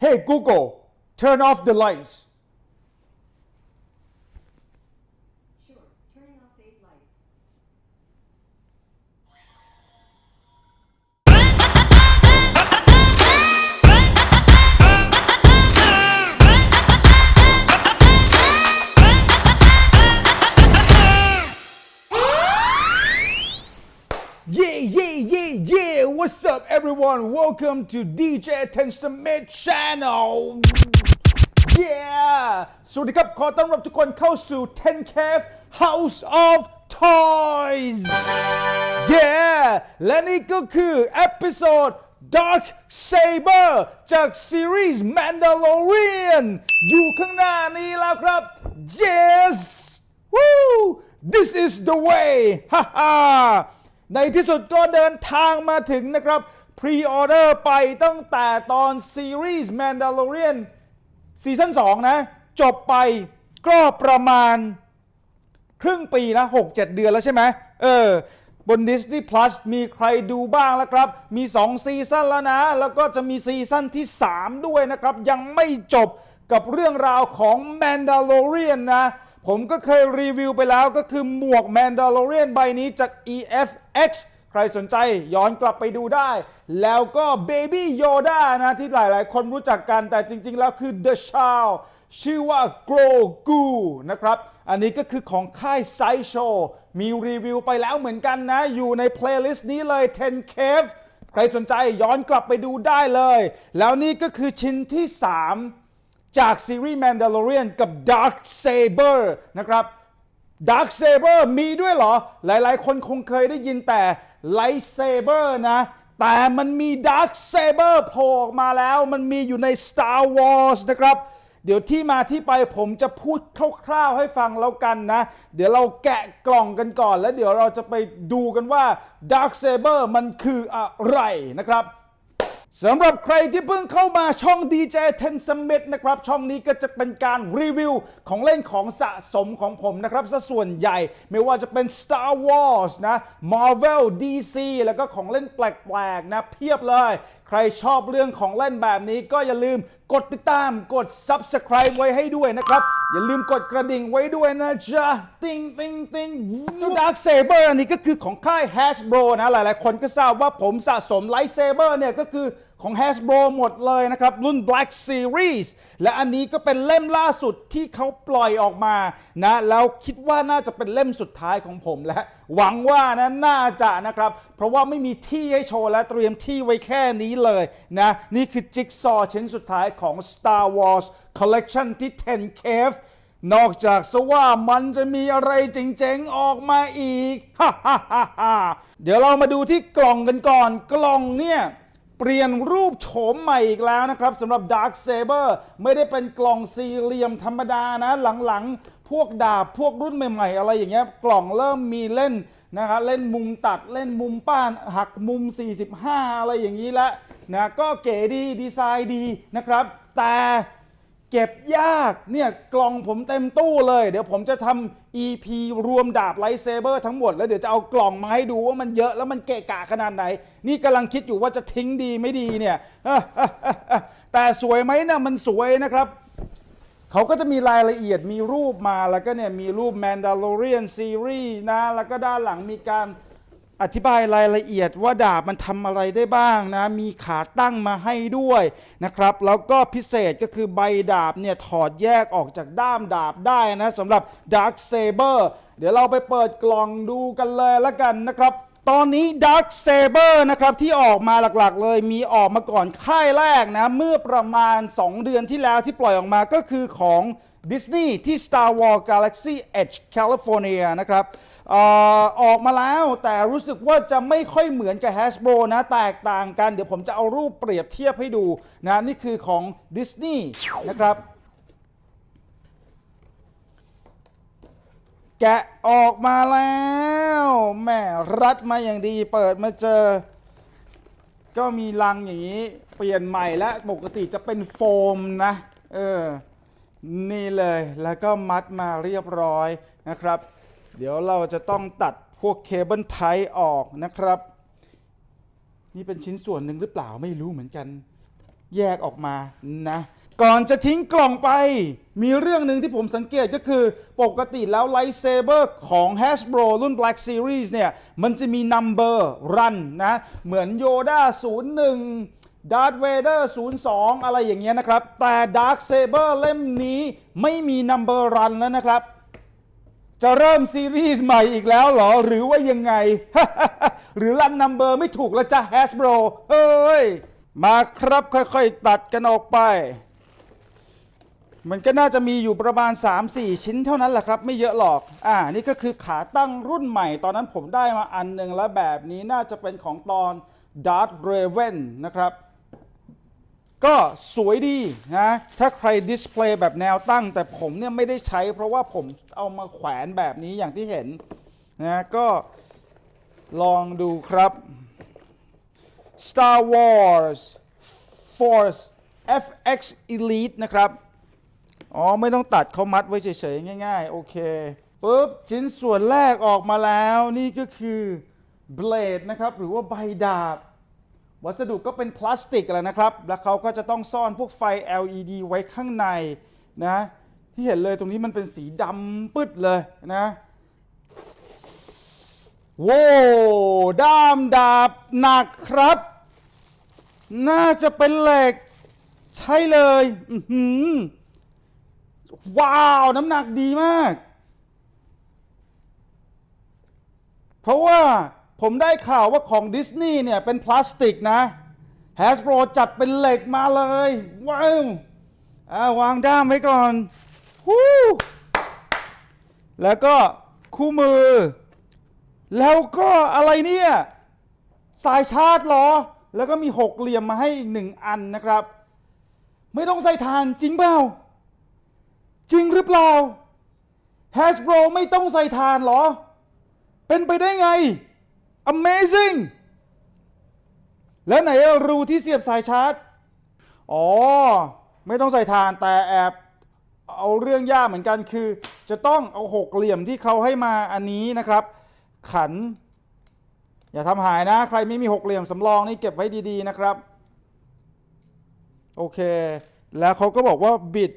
Hey Google, turn off the lights. Yeah, yeah, yeah, yeah. What's up, everyone? Welcome to DJ Ten Summit Channel. Yeah สวัสดีครับ ขอต้อนรับทุกคนเข้าสู่ Ten Cave House of Toys Yeah และนี่ก็คือเอพิโซด Dark Saber จากซีรีส์ Mandalorian อยู่ข้างหน้านี้แล้วครับ Yes Woo This is the way ฮ่าฮ่า ในที่สุดก็เดินทางมาถึงนะครับพรีออเดอร์ไปตั้งแต่ตอนซีรีส์ Mandalorian ซีซั่น2นะ จบไปก็ประมาณครึ่งปีนะ6-7 เดือนแล้วใช่ไหมเออบน Disney Plus มีใครดูบ้างแล้วครับ มี 2 ซีซั่นแล้วนะ แล้วก็จะมีซีซั่นที่ 3 ด้วยนะครับ ยังไม่จบกับเรื่องราวของ Mandalorian นะ ผมก็เคยรีวิวไปแล้วก็คือหมวก Mandalorian ใบนี้จาก EFX ใครสนใจย้อนกลับไปดูได้ แล้วก็ Baby Yoda นะที่หลายๆ คนรู้จักกันแต่จริง ๆ แล้วคือ The Child ชื่อว่า Grogu นะครับ อันนี้ก็คือของค่าย Sideshow มีรีวิวไปแล้วเหมือนกันนะ อยู่ในเพลย์ลิสต์นี้เลย 10 Cave ใครสนใจย้อนกลับไปดูได้เลย แล้วนี่ก็คือชิ้นที่ 3 จากซีรีส์ Mandalorian กับ Dark Saber นะครับ Dark Saber มีด้วยเหรอ หลายๆ คนคงเคยได้ยินแต่ Light Saber นะ แต่มันมี Dark Saber โผล่ออกมาแล้ว มันมีอยู่ใน Star Wars นะครับ เดี๋ยวที่มาที่ไปผมจะพูดคร่าวๆให้ฟังแล้วกันนะ เดี๋ยวเราแกะกล่องกันก่อน แล้วเดี๋ยวเราจะไปดูกันว่า Dark Saber มันคืออะไรนะครับ สำหรับใครที่เพิ่งเข้ามาช่อง DJ Ten Summit นะครับ ช่องนี้ก็จะเป็นการรีวิวของเล่นของสะสมของผมนะครับซะส่วนใหญ่ไม่ว่าจะเป็น Star Wars นะ Marvel DC แล้วก็ของเล่นแปลกๆ นะเพียบเลย ใครชอบเรื่องของเล่นแบบนี้ก็อย่าลืมกดติดตามกด Subscribe ไว้ให้ด้วยนะครับ อย่าลืมกดกระดิ่งไว้ด้วยนะจ๊ะ ติงติงติงเจ้า Dark Saber อันนี้ก็คือของค่าย Hasbro นะหลายๆ คนก็ทราบว่าผมสะสม Light Saber เนี่ยก็คือ ของ Hasbro หมดเลยนะครับ รุ่น Black Series และอันนี้ก็เป็นเล่มล่าสุดที่เขาปล่อยออกมานะแล้วคิดว่าน่าจะเป็นเล่มสุดท้ายของผมและหวังว่านะน่าจะนะครับ เพราะว่าไม่มีที่ให้โชว์และเตรียมที่ไว้แค่นี้เลยนะนี่คือจิ๊กซอว์ชิ้นสุดท้ายของ Star Wars Collection ที่ 10 Cave นอกจากสว่ามันจะมีอะไรเจ๋งๆ ออกมาอีก ฮ่าฮ่าฮ่าฮ่าเดี๋ยวเรามาดูที่กล่องกันก่อน กล่องเนี่ย เปลี่ยนรูปโฉมใหม่อีกแล้วนะครับสำหรับ Dark Saber ไม่ได้เป็นกล่องสี่เหลี่ยมธรรมดานะ หลังๆ พวกดาบพวกรุ่นใหม่ ๆ อะไรอย่างเงี้ยกล่องเริ่มมีเล่นนะครับเล่นมุมตัดเล่นมุมป้านหักมุม 45 อะไรอย่างนี้ละนะก็เก๋ดีดีไซน์ดีนะครับ แต่เก็บยากเนี่ยกล่องผมเต็มตู้เลย เดี๋ยวผมจะทำ EP รวมดาบไลท์เซเบอร์ทั้งหมด แล้วเดี๋ยวจะเอากล่องมาให้ดูว่ามันเยอะแล้วมันเกะกะขนาดไหน นี่กำลังคิดอยู่ว่าจะทิ้งดีไม่ดีเนี่ยแต่สวยไหมนะมันสวยนะครับ เขาก็จะมีรายละเอียดมีรูปมาแล้วก็เนี่ยมีรูป Mandalorian Series นะ แล้วก็ด้านหลังมีการ อธิบายรายละเอียดว่าดาบมันทำอะไรได้บ้างนะ มีขาตั้งมาให้ด้วยนะครับ แล้วก็พิเศษก็คือใบดาบเนี่ยถอดแยกออกจากด้ามดาบได้นะสำหรับ Dark Saber เดี๋ยวเราไปเปิดกล่องดูกันเลยละกันนะครับ ตอนนี้ Dark Saber นะครับที่ออกมาหลักๆเลยมีออกมาก่อนค่ายแรกนะ เมื่อประมาณ 2 เดือนที่แล้วที่ปล่อยออกมาก็คือของ Disney ที่ Star Wars Galaxy Edge California นะครับเอ่อออกมาแล้วแต่รู้สึกว่าจะไม่ค่อยเหมือนกับ Hasbro นะแตกต่างกัน เดี๋ยวผมจะเอารูปเปรียบเทียบให้ดูนะนี่คือของ Disney นะครับ แกะออกมาแล้วแม่รัดมาอย่างดีเปิดมาเจอ ก็มีลังอย่างนี้ เปลี่ยนใหม่แล้วปกติจะเป็นโฟมนะ เออ นี่เลยแล้วก็มัดมาเรียบร้อยนะครับ เดี๋ยวเราจะต้องตัดพวกเคเบิลไทออกนะครับ นี่เป็นชิ้นส่วนหนึ่งหรือเปล่าไม่รู้เหมือนกัน แยกออกมานะ ก่อนจะทิ้งกล่องไป มีเรื่องหนึ่งที่ผมสังเกตก็คือ ปกติแล้วไลท์เซเบอร์ของ Hasbro รุ่น Black Series เนี่ย มันจะมี Number Run นะ เหมือน Yoda 01 Darth Vader 02 อะไรอย่างเงี้ยนะครับ แต่ Dark Saber เล่มนี้ไม่มี Number Run แล้วนะครับ จะเริ่มซีรีส์ใหม่อีกแล้วเหรอ หรือว่ายังไง หรือรันนัมเบอร์ไม่ถูกแล้วจ้ะ Hasbro เฮ้ย มาครับค่อยๆ ตัดกันออกไป มันก็น่าจะมีอยู่ประมาณ 3-4 ชิ้นเท่านั้นแหละครับ ไม่เยอะหรอก อ่า นี่ก็คือขาตั้งรุ่นใหม่ ตอนนั้นผมได้มาอันหนึ่งแล้วแบบนี้น่าจะเป็นของตอน Darth Raven นะครับ ก็สวยดีนะ ถ้าใครดิสเพลย์แบบแนวตั้ง แต่ผมเนี่ยไม่ได้ใช้ เพราะว่าผมเอามาแขวนแบบนี้อย่างที่เห็นนะก็ลองดูครับ Star Wars Force FX Elite นะครับ อ๋อ ไม่ต้องตัดเขามัดไว้เฉยๆ ง่ายๆ โอเคปุ๊บชิ้นส่วนแรกออกมาแล้วนี่ก็คือ Blade นะครับ หรือว่าใบดาบ วัสดุก็เป็นพลาสติกแหละนะครับ แล้วเขาก็จะต้องซ่อนพวกไฟ LED ไว้ข้างในนะ ที่เห็นเลยตรงนี้มันเป็นสีดำปึ๊ดเลยนะโว้ด้ามดาบหนักครับ น่าจะเป็นเหล็ก ใช่เลยอื้อหือว้าว น้ำหนักดีมาก เพราะว่า ผมได้ข่าวว่าของดิสนีย์เนี่ยเป็นพลาสติกนะ Hasbro จัดเป็นเหล็กมาเลย ว้าวาวางด้ามไว้ก่อนฮู้แล้วก็คู่มือ แล้วก็อะไรเนี่ย สายชาร์จเหรอ แล้วก็มีหกเหลี่ยมมาให้อีกหนึ่งอันนะครับ ไม่ต้องใส่ถ่านจริงเปล่า จริงหรือเปล่า Hasbro ไม่ต้องใส่ถ่านเหรอ เป็นไปได้ไง Amazing แล้วไหนอะรูที่เสียบสายชาร์จ อ๋อ ไม่ต้องใส่ถ่านแต่แอบเอาเรื่องยากเหมือนกันคือ จะต้องเอาหกเหลี่ยมที่เขาให้มาอันนี้นะครับ ขัน อย่าทำหายนะ ใครไม่มีหกเหลี่ยมสำรองนี่เก็บไว้ดีๆนะครับ โอเค แล้วเขาก็บอกว่าบิด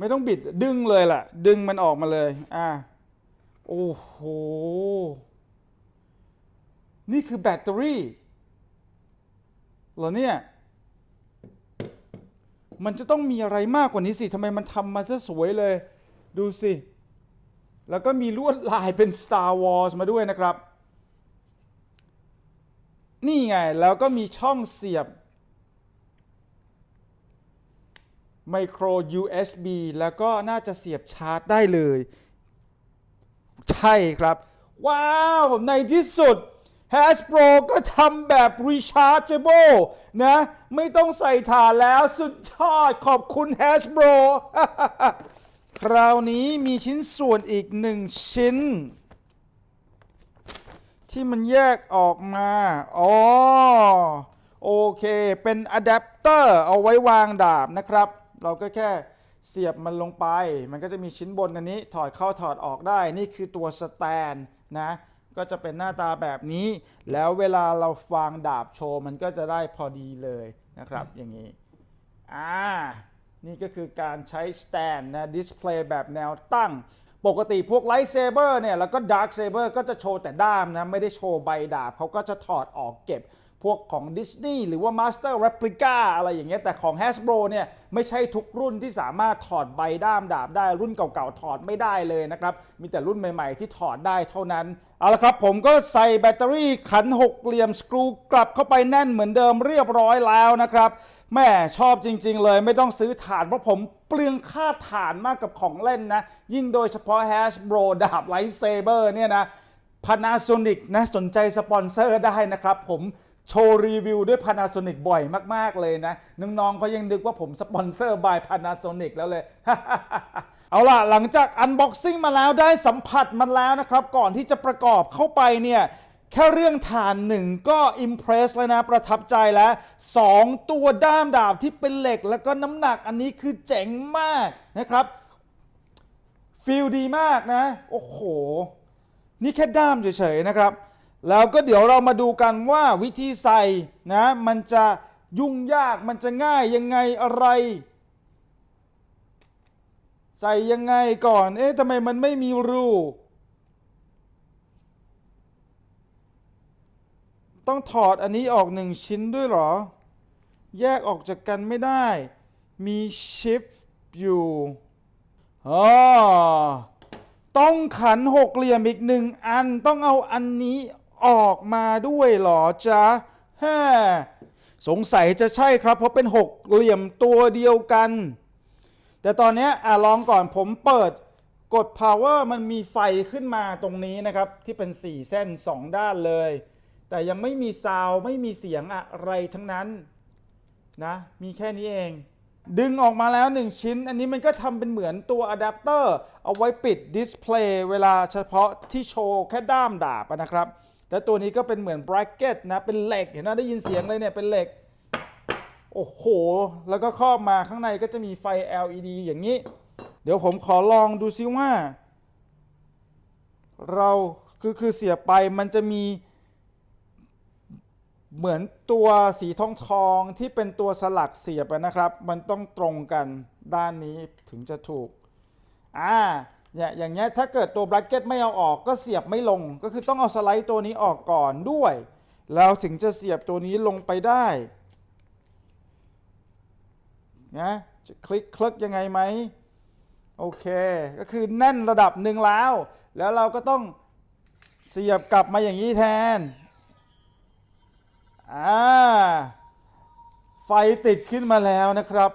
ไม่ต้องบิดดึงเลยแหละดึงมันออกมาเลย อ่า โอ้โห นี่คือแบตเตอรี่เหรอเนี่ย มันจะต้องมีอะไรมากกว่านี้สิทำไมมันทำมาซะสวยเลย ดูสิ แล้วก็มีลวดลายเป็น Star Wars มาด้วยนะครับ นี่ไง แล้วก็มีช่องเสียบ ไมโคร USB แล้วก็น่าจะเสียบชาร์จได้เลย ใช่ครับ ว้าว ในที่สุด Hasbro ก็ทำแบบ rechargeable นะ ไม่ต้องใส่ถ่านแล้วสุดยอดขอบคุณ Hasbro คราวนี้มีชิ้นส่วนอีกหนึ่งชิ้น ที่มันแยกออกมา อ๋อ โอเค เป็นอะแดปเตอร์เอาไว้วางดาบนะครับ เราก็แค่เสียบมันลงไป มันก็จะมีชิ้นบนอันนี้ถอดเข้าถอดออกได้ นี่คือตัวสแตนนะ ก็จะเป็นหน้าตาแบบนี้ แล้วเวลาเราวางดาบโชว์มันก็จะได้พอดีเลยนะครับ อย่างนี้ อ่า นี่ก็คือการใช้สแตนนะ ดิสเพลย์แบบแนวตั้ง ปกติพวกไลท์เซเบอร์เนี่ย แล้วก็ดาร์คเซเบอร์ก็จะโชว์แต่ด้ามนะ ไม่ได้โชว์ใบดาบเขาก็จะถอดออกเก็บ พวกของดิสนีย์หรือว่า Master Replica อะไรอย่างเงี้ยแต่ของ Hasbro เนี่ยไม่ใช่ทุกรุ่นที่สามารถถอดใบด้ามดาบได้รุ่นเก่าๆ ถอดไม่ได้เลยนะครับ มีแต่รุ่นใหม่ๆ ที่ถอดได้เท่านั้น เอาละครับผมก็ใส่แบตเตอรี่ขันหกเหลี่ยมสกรูกลับเข้าไปแน่นเหมือนเดิมเรียบร้อยแล้วนะครับแม่ชอบจริง ๆ เลยไม่ต้องซื้อถานเพราะผมเปลืองค่าถานมากกับของเล่นนะ ยิ่งโดยเฉพาะ Hasbro ดาบไลท์เซเบอร์เนี่ยนะ Panasonic นะสนใจสปอนเซอร์ได้นะครับผม โชว์รีวิวด้วย Panasonic บ่อยมาก ๆ เลยนะ น้องๆเขายังนึกว่าผมสปอนเซอร์บาย Panasonic แล้วเลย เอาล่ะ หลังจากอันบ็อกซิ่งมาแล้วได้สัมผัสมันแล้วนะครับ ก่อนที่จะประกอบเข้าไปเนี่ยแค่เรื่องฐานหนึ่งก็อิมเพรสเลยนะ ประทับใจแล้วสองตัวด้ามดาบที่เป็นเหล็ก แล้วก็น้ำหนักอันนี้คือเจ๋งมากนะครับฟีลดีมากนะ โอ้โห นี่แค่ด้ามเฉยๆนะครับ แล้วก็เดี๋ยวเรามาดูกันว่าวิธีใส่นะมันจะยุ่งยากมันจะง่ายยังไงอะไร ใส่ยังไงก่อน เอ๊ะทำไมมันไม่มีรูต้องถอดอันนี้ออกหนึ่งชิ้นด้วยหรอ แยกออกจากกันไม่ได้ มีชิปอยู่อ๋อต้องขันหกเหลี่ยมอีกหนึ่งอันต้องเอาอันนี้ ออกมาด้วยเหรอจ๊ะฮ่สงสัยจะใช่ครับ เพราะเป็นหกเหลี่ยมตัวเดียวกัน แต่ตอนนี้อะลองก่อนผมเปิดกด power มันมีไฟขึ้นมาตรงนี้นะครับ ที่เป็น 4 เส้น 2 ด้านเลย แต่ยังไม่มีซาวไม่มีเสียงอะไรทั้งนั้นนะมีแค่นี้เอง ดึงออกมาแล้ว 1 ชิ้น อันนี้มันก็ทำเป็นเหมือนตัวอะแดปเตอร์เอาไว้ปิดดิสเพลย์เวลาเฉพาะที่โชว์แค่ด้ามดาบนะครับ แล้วตัวนี้ก็เป็นเหมือน bracket นะ เป็นเหล็ก เห็นไหมได้ยินเสียงเลยเนี่ย เป็นเหล็ก โอ้โห แล้วก็ครอบมาข้างในก็จะมีไฟ LED อย่างนี้ เดี๋ยวผมขอลองดูซิว่า เราคือคือเสียบไปมันจะมี เหมือนตัวสีทองทองที่เป็นตัวสลักเสียบนะครับ มันต้องตรงกันด้านนี้ถึงจะถูก อ่า เนี่ยอย่างเงี้ยถ้าเกิดตัว bracket ไม่เอาออกก็เสียบไม่ลง ก็คือต้องเอาสไลด์ตัวนี้ออกก่อนด้วย แล้วถึงจะเสียบตัวนี้ลงไปได้นะจะคลิกคลิกยังไงไหมโอเค ก็คือแน่นระดับหนึ่งแล้ว แล้วเราก็ต้องเสียบกลับมาอย่างนี้แทนอ่าไฟติดขึ้นมาแล้วนะครับ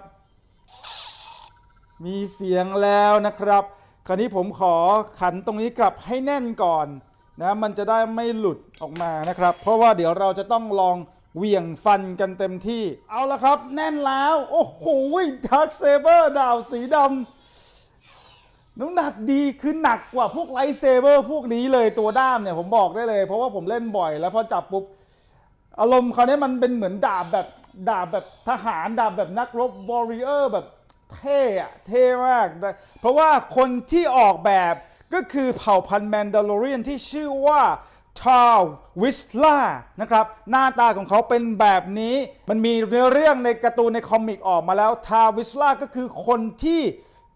มีเสียงแล้วนะครับ คราวนี้ผมขอขันตรงนี้กลับให้แน่นก่อนนะมันจะได้ไม่หลุดออกมานะครับ เพราะว่าเดี๋ยวเราจะต้องลองเหวี่ยงฟันกันเต็มที่ เอาละครับ แน่นแล้ว โอ้โหดาร์คเซเบอร์ดาวสีดำน้ำหนักดีคือหนักกว่าพวกไลท์เซเบอร์พวกนี้เลยตัวด้ามเนี่ยผมบอกได้เลย เพราะว่าผมเล่นบ่อยแล้วพอจับปุ๊บ อารมณ์คราวนี้มันเป็นเหมือนดาบแบบดาบแบบทหารดาบแบบนักรบวอริเออร์แบบ เท่อะเท่มากนะเพราะว่าคนที่ออกแบบก็คือเผ่าพันธุ์แมนดา l อเรียนที่ชื่อว่าทาวิสลานะครับหน้าตาของเขาเป็นแบบนี้ มันมีเนื้อเรื่องในการ์ตูนในคอมิกออกมาแล้วทาวิสลาก็คือคนที่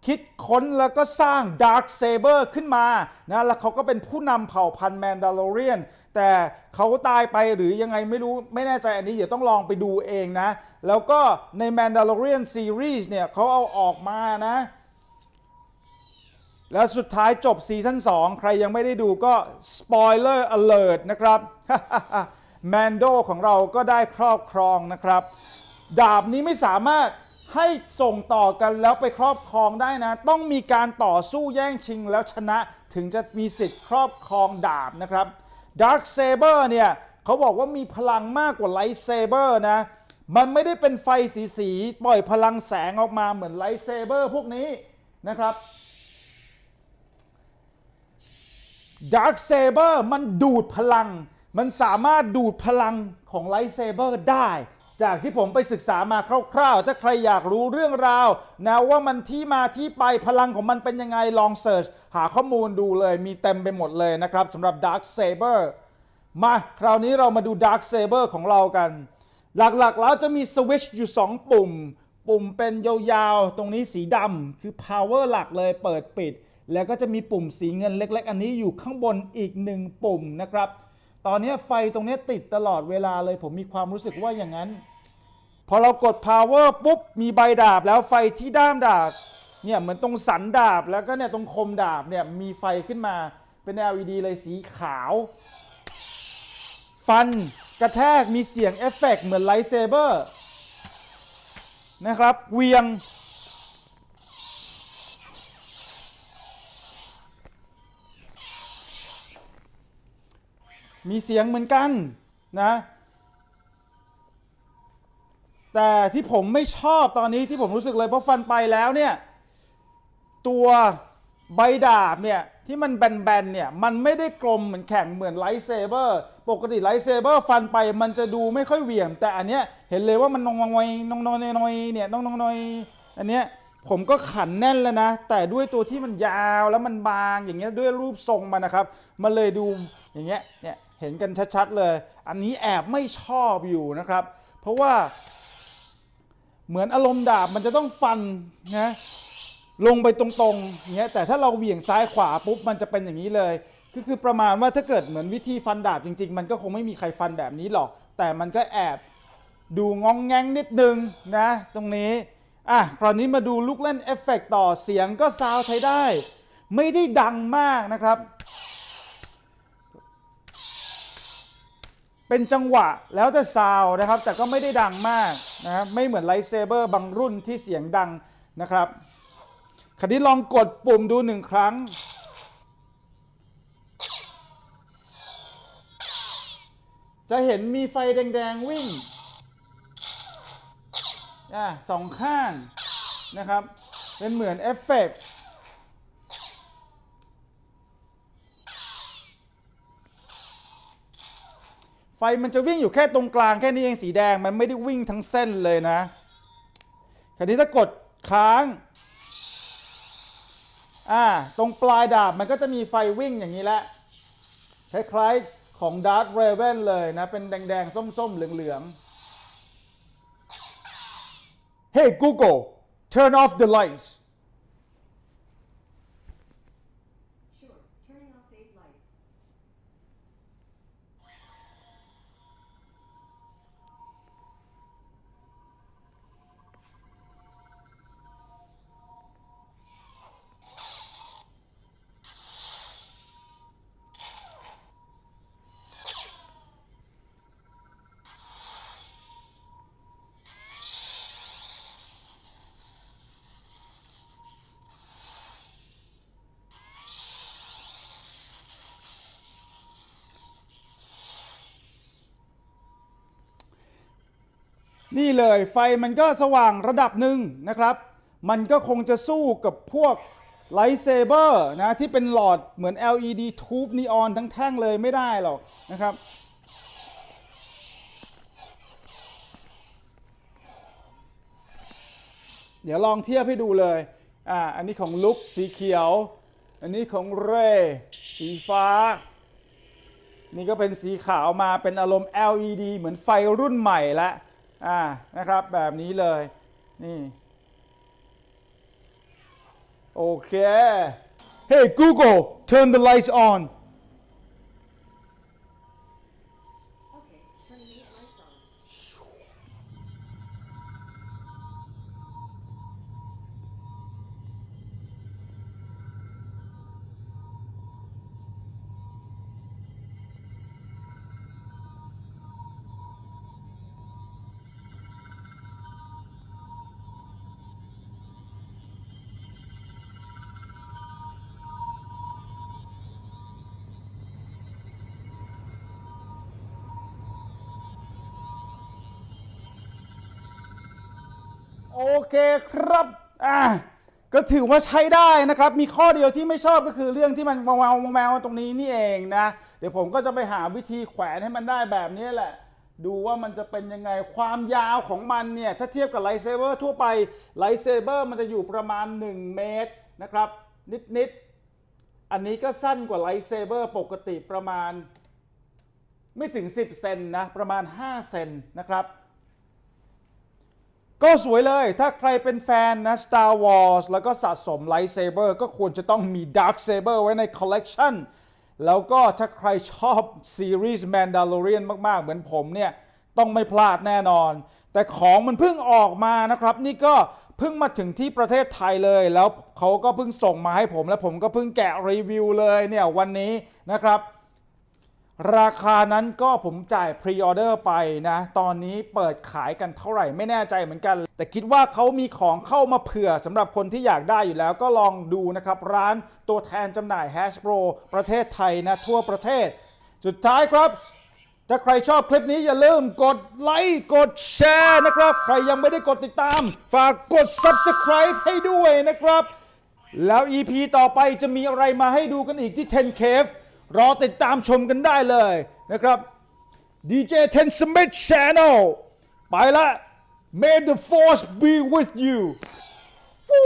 คิดค้นแล้วก็สร้าง Dark Saber ขึ้นมานะแล้วเขาก็เป็นผู้นำเผ่าพันธุ์แมนดา l อเรียนแต่เขาตายไปหรือยังไงไม่รู้ไม่แน่ใจอันนี้เดี๋ยวต้องลองไปดูเองนะ แล้วก็ใน Mandalorian Series เนี่ยเขาเอาออกมานะ แล้วสุดท้ายจบซีซั่น2 ใครยังไม่ได้ดูก็ Spoiler Alert นะครับ แมนโดของเราก็ได้ครอบครองนะครับ ดาบนี้ไม่สามารถให้ส่งต่อกันแล้วไปครอบครองได้นะ ต้องมีการต่อสู้แย่งชิงแล้วชนะถึงจะมีสิทธิ์ครอบครองดาบนะครับ Dark Saber เนี่ย เขาบอกว่ามีพลังมากกว่า Light Saber นะ มันไม่ได้เป็นไฟสีสีปล่อยพลังแสงออกมาเหมือน Light Saber พวกนี้นะครับ Dark Saber มันดูดพลัง มันสามารถดูดพลังของ Light Saber ได้ จากที่ผมไปศึกษามาคร่าวๆ ถ้าใครอยากรู้เรื่องราวนะว่ามันที่มาที่ไปพลังของมันเป็นยังไงลองเสิร์ชหาข้อมูลดูเลยมีเต็มไปหมดเลยนะครับสำหรับ Dark Saber มาคราวนี้เรามาดู Dark Saber ของเรากัน หลักๆแล้วจะมีสวิตช์อยู่ 2 ปุ่ม ปุ่มเป็นยาวๆ ตรงนี้สีดำคือ power หลักเลยเปิดปิด แล้วก็จะมีปุ่มสีเงินเล็ก ๆ อันนี้อยู่ข้างบนอีกหนึ่งปุ่มนะครับ ตอนนี้ไฟตรงนี้ติดตลอดเวลาเลยผมมีความรู้สึกว่าอย่างนั้น พอเรากด power ปุ๊บ มีใบดาบแล้วไฟที่ด้ามดาบเนี่ยเหมือนตรงสันดาบแล้วก็เนี่ยตรงคมดาบเนี่ยมีไฟขึ้นมาเป็น LED เลยสีขาว ฟัน กระแทกมีเสียงเอฟเฟกต์เหมือนไลท์เซเบอร์นะครับเวียง มีเสียงเหมือนกันนะ แต่ที่ผมไม่ชอบตอนนี้ที่ผมรู้สึกเลยเพราะฟันไปแล้วเนี่ย ตัวใบดาบเนี่ย ที่มันแบนๆเนี่ยมันไม่ได้กลมเหมือนแข็งเหมือนไลท์เซเบอร์ปกติไลท์เซเบอร์ฟันไปมันจะดูไม่ค่อยเหวี่ยง แต่อันเนี้ยเห็นเลยว่ามันนองนอยนองนอยนอยเนี่ยนองนองนอยอันเนี้ยผมก็ขันแน่นแล้วนะ แต่ด้วยตัวที่มันยาวแล้วมันบางอย่างเงี้ยด้วยรูปทรงมันนะครับ มันเลยดูอย่างเงี้ยเนี่ยเห็นกันชัดๆเลย อันนี้แอบไม่ชอบอยู่นะครับ เพราะว่าเหมือนอารมณ์ดาบมันจะต้องฟันนะ ลงไปตรงๆอย่างเงี้ยแต่ถ้าเราเหวี่ยงซ้ายขวาปุ๊บมันจะเป็นอย่างนี้เลยคือคือประมาณว่าถ้าเกิดเหมือนวิธีฟันดาบจริง ๆ มันก็คงไม่มีใครฟันแบบนี้หรอก แต่มันก็แอบดูงองแงงนิดนึงนะตรงนี้อะคราวนี้มาดูลูกเล่นเอฟเฟกต์ต่อเสียงก็ซาวใช้ได้ ไม่ได้ดังมากนะครับ เป็นจังหวะแล้วแต่ซาวนะครับ แต่ก็ไม่ได้ดังมากนะครับไม่เหมือนไลท์เซเบอร์บางรุ่นที่เสียงดังนะครับ คราวนี้ลองกดปุ่มดูหนึ่งครั้ง จะเห็นมีไฟแดง ๆ วิ่งอะสองข้างนะครับ เป็นเหมือนเอฟเฟกต์ไฟมันจะวิ่งอยู่แค่ตรงกลางแค่นี้เองสีแดงมันไม่ได้วิ่งทั้งเส้นเลยนะ คราวนี้ถ้ากดค้าง อ่าตรงปลายดาบมันก็จะมีไฟวิ่งอย่างนี้แหละคล้ายๆของ Dark Raven เลยนะ เป็นแดงๆ ส้มๆ เหลืองๆ Hey Google turn off the lights นี่เลยไฟมันก็สว่างระดับหนึ่งนะครับ มันก็คงจะสู้กับพวกไลท์เซเบอร์นะที่เป็นหลอดเหมือน LED ทูบนีออนทั้งแท่งเลยไม่ได้หรอกนะครับ เดี๋ยวลองเทียบให้ดูเลย อ่า อันนี้ของลุกสีเขียว อันนี้ของเรสีฟ้า นี่ก็เป็นสีขาวมาเป็นอารมณ์ LED เหมือนไฟรุ่นใหม่แล้ว อ่านะครับแบบนี้เลยนี่โอเค Hey Google turn the lights on โอเคครับอะก็ถือว่าใช้ได้นะครับ มีข้อเดียวที่ไม่ชอบก็คือเรื่องที่มันแววแววตรงนี้นี่เองนะ เดี๋ยวผมก็จะไปหาวิธีแขวนให้มันได้แบบนี้แหละ ดูว่ามันจะเป็นยังไงความยาวของมันเนี่ย ถ้าเทียบกับไลท์เซเบอร์ทั่วไปไลท์เซเบอร์มันจะอยู่ประมาณ 1 เมตรนะครับ นิดๆ อันนี้ก็สั้นกว่าไลท์เซเบอร์ปกติประมาณ ไม่ถึง 10 เซนนะ ประมาณ 5 เซนนะครับ ก็สวยเลย ถ้าใครเป็นแฟนนะ Star Wars แล้วก็สะสม Lightsaber ก็ควรจะต้องมี Dark Saber ไว้ใน Collection แล้วก็ถ้าใครชอบซีรีส์ Mandalorian มาก ๆ เหมือนผมเนี่ย ต้องไม่พลาดแน่นอน แต่ของมันเพิ่งออกมานะครับ นี่ก็เพิ่งมาถึงที่ประเทศไทยเลย แล้วเขาก็เพิ่งส่งมาให้ผม และผมก็เพิ่งแกะรีวิวเลยเนี่ยวันนี้นะครับ ราคานั้นก็ผมจ่ายพรีออเดอร์ไปนะ ตอนนี้เปิดขายกันเท่าไหร่ไม่แน่ใจเหมือนกัน แต่คิดว่าเขามีของเข้ามาเผื่อสำหรับคนที่อยากได้อยู่แล้วก็ลองดูนะครับ ร้านตัวแทนจำหน่าย Hasbro ประเทศไทยนะ ทั่วประเทศ สุดท้ายครับ ถ้าใครชอบคลิปนี้อย่าลืมกดไลค์กดแชร์นะครับ ใครยังไม่ได้กดติดตาม ฝากกด Subscribe ให้ด้วยนะครับ แล้ว EP ต่อไปจะมีอะไรมาให้ดูกันอีกที่ 10 Cave รอติดตามชมกันได้เลยนะครับ DJ Ten Smith Channel ไปละ May the force be with you ฟู